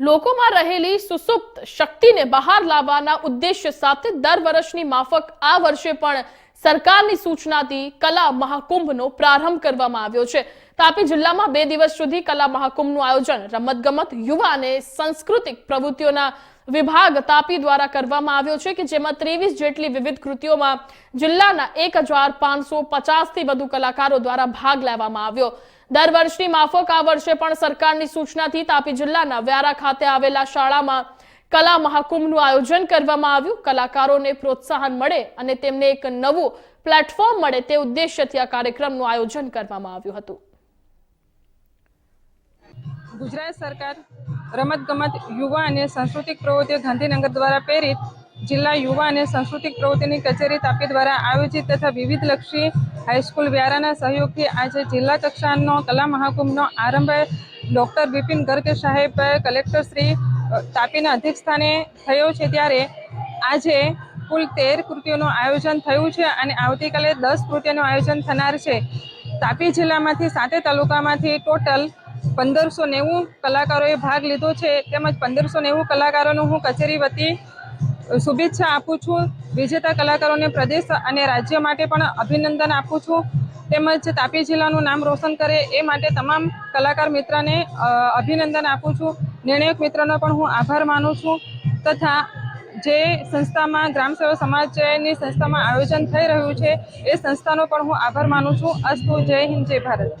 લોકોમાં રહેલી સુસુપ્ત શક્તિને બહાર લાવવાના ઉદ્દેશ્ય સાથે દર વર્ષની માફક આ વર્ષે પણ સરકારની સૂચનાથી કલા મહાકુંભનો પ્રારંભ કરવામાં આવ્યો છે. તાપી જિલ્લામાં બે દિવસ સુધી કલા મહાકુંભનું આયોજન રમતગમત, યુવા અને સાંસ્કૃતિક પ્રવૃત્તિઓના વિભાગ તાપી દ્વારા કરવામાં આવ્યો છે કે જેમાં ત્રેવીસ જેટલી વિવિધ કૃતિઓમાં જિલ્લાના એક હજાર પાંચસો પચાસથી વધુ કલાકારો દ્વારા ભાગ લેવામાં આવ્યો. દર વર્ષની માફક આ વર્ષે પણ સરકારની સૂચનાથી તાપી જિલ્લાના વ્યારા ખાતે આવેલા શાળામાં કલા મહાકુંભનું આયોજન કરવામાં આવ્યું. કલાકારોને પ્રોત્સાહન મળે અને તેમને એક નવું પ્લેટફોર્મ મળે તે ઉદ્દેશ્યથી આ કાર્યક્રમનું આયોજન કરવામાં આવ્યું હતું. ગુજરાત સરકાર રમતગમત, યુવા અને સાંસ્કૃતિક પ્રવૃત્તિઓ ગાંધીનગર દ્વારા પ્રેરિત જિલ્લા યુવા અને સાંસ્કૃતિક પ્રવૃત્તિની કચેરી તાપી દ્વારા આયોજિત તથા વિવિધ લક્ષી હાઈસ્કૂલ વ્યારાના સહયોગથી આજે જિલ્લા કક્ષાનો કલા મહાકુંભનો આરંભ ડૉક્ટર બિપિન ગર્ગ સાહેબ, કલેક્ટર શ્રી તાપીના અધ્યક્ષસ્થાને થયો છે ત્યારે આજે કુલ તેર કૃતિઓનું આયોજન થયું છે અને આવતીકાલે દસ કૃતિઓનું આયોજન થનાર છે. તાપી જિલ્લામાંથી સાતે તાલુકામાંથી ટોટલ પંદરસો નેવું કલાકારોએ ભાગ લીધો છે. તેમજ પંદરસો નેવું કલાકારોનું હું કચેરી વતી શુભેચ્છા આપું છું. વિજેતા કલાકારોને પ્રદેશ અને રાજ્ય માટે પણ અભિનંદન આપું છું. તેમજ તાપી જિલ્લાનું નામ રોશન કરે એ માટે તમામ કલાકાર મિત્રને અભિનંદન આપું છું. નિર્ણાયક મિત્રનો પણ હું આભાર માનું છું તથા જે સંસ્થામાં ગ્રામ સેવક સમાજની સંસ્થામાં આયોજન થઈ રહ્યું છે એ સંસ્થાનો પણ હું આભાર માનું છું. અસ્તુ, જય હિન્દ, જય ભારત.